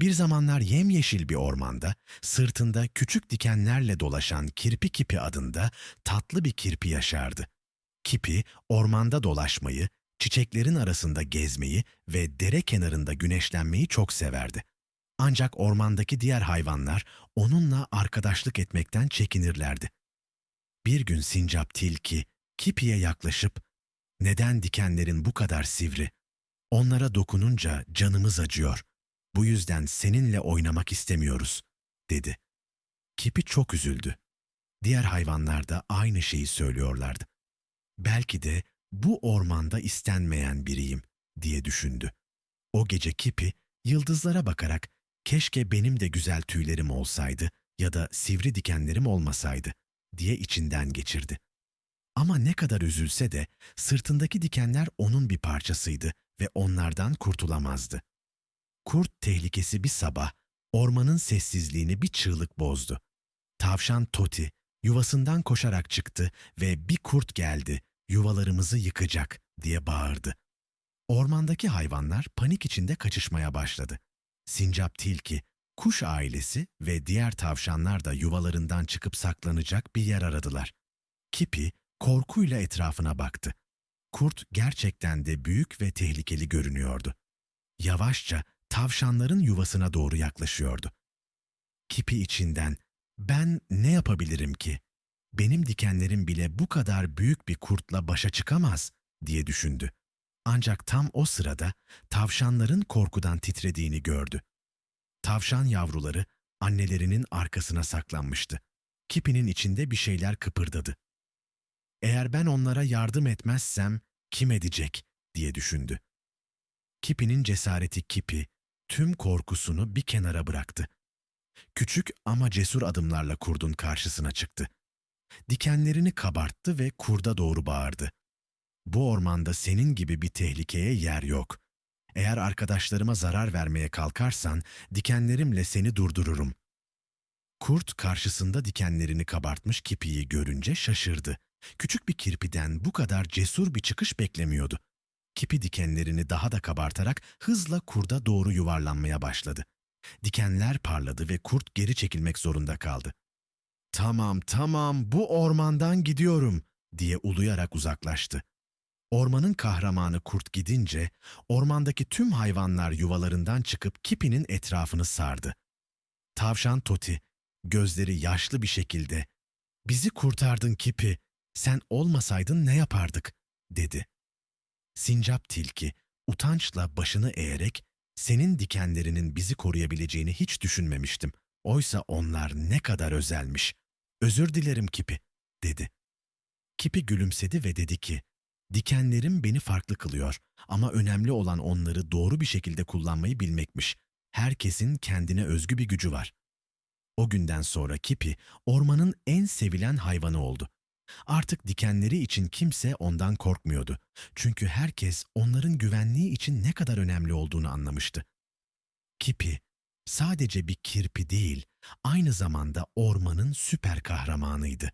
Bir zamanlar yemyeşil bir ormanda, sırtında küçük dikenlerle dolaşan Kirpi Kipi adında tatlı bir kirpi yaşardı. Kipi, ormanda dolaşmayı, çiçeklerin arasında gezmeyi ve dere kenarında güneşlenmeyi çok severdi. Ancak ormandaki diğer hayvanlar onunla arkadaşlık etmekten çekinirlerdi. Bir gün sincap tilki Kipi'ye yaklaşıp "Neden dikenlerin bu kadar sivri? Onlara dokununca canımız acıyor. Bu yüzden seninle oynamak istemiyoruz." dedi. Kipi çok üzüldü. Diğer hayvanlar da aynı şeyi söylüyorlardı. Belki de bu ormanda istenmeyen biriyim diye düşündü. O gece Kipi yıldızlara bakarak keşke benim de güzel tüylerim olsaydı ya da sivri dikenlerim olmasaydı diye içinden geçirdi. Ama ne kadar üzülse de sırtındaki dikenler onun bir parçasıydı ve onlardan kurtulamazdı. Kurt tehlikesi bir sabah ormanın sessizliğini bir çığlık bozdu. Tavşan Toti yuvasından koşarak çıktı ve bir kurt geldi, yuvalarımızı yıkacak diye bağırdı. Ormandaki hayvanlar panik içinde kaçışmaya başladı. Sincap tilki, kuş ailesi ve diğer tavşanlar da yuvalarından çıkıp saklanacak bir yer aradılar. Kipi korkuyla etrafına baktı. Kurt gerçekten de büyük ve tehlikeli görünüyordu. Yavaşça tavşanların yuvasına doğru yaklaşıyordu. Kipi içinden ben ne yapabilirim ki? Benim dikenlerim bile bu kadar büyük bir kurtla başa çıkamaz diye düşündü. Ancak tam o sırada tavşanların korkudan titrediğini gördü. Tavşan yavruları annelerinin arkasına saklanmıştı. Kipi'nin içinde bir şeyler kıpırdadı. Eğer ben onlara yardım etmezsem kim edecek diye düşündü. Kipi'nin cesareti Kipi tüm korkusunu bir kenara bıraktı. Küçük ama cesur adımlarla kurdun karşısına çıktı. Dikenlerini kabarttı ve kurda doğru bağırdı. Bu ormanda senin gibi bir tehlikeye yer yok. Eğer arkadaşlarıma zarar vermeye kalkarsan dikenlerimle seni durdururum. Kurt karşısında dikenlerini kabartmış kipiyi görünce şaşırdı. Küçük bir kirpiden bu kadar cesur bir çıkış beklemiyordu. Kipi dikenlerini daha da kabartarak hızla kurda doğru yuvarlanmaya başladı. Dikenler parladı ve kurt geri çekilmek zorunda kaldı. Tamam, tamam, bu ormandan gidiyorum diye uluyarak uzaklaştı. Ormanın kahramanı kurt gidince ormandaki tüm hayvanlar yuvalarından çıkıp Kipi'nin etrafını sardı. Tavşan Toti gözleri yaşlı bir şekilde "Bizi kurtardın Kipi. Sen olmasaydın ne yapardık?" dedi. Sincap tilki utançla başını eğerek "Senin dikenlerinin bizi koruyabileceğini hiç düşünmemiştim. Oysa onlar ne kadar özelmiş. Özür dilerim Kipi." dedi. Kipi gülümsedi ve dedi ki, Dikenlerim beni farklı kılıyor ama önemli olan onları doğru bir şekilde kullanmayı bilmekmiş. Herkesin kendine özgü bir gücü var. O günden sonra Kipi ormanın en sevilen hayvanı oldu. Artık dikenleri için kimse ondan korkmuyordu. Çünkü herkes onların güvenliği için ne kadar önemli olduğunu anlamıştı. Kipi sadece bir kirpi değil, aynı zamanda ormanın süper kahramanıydı.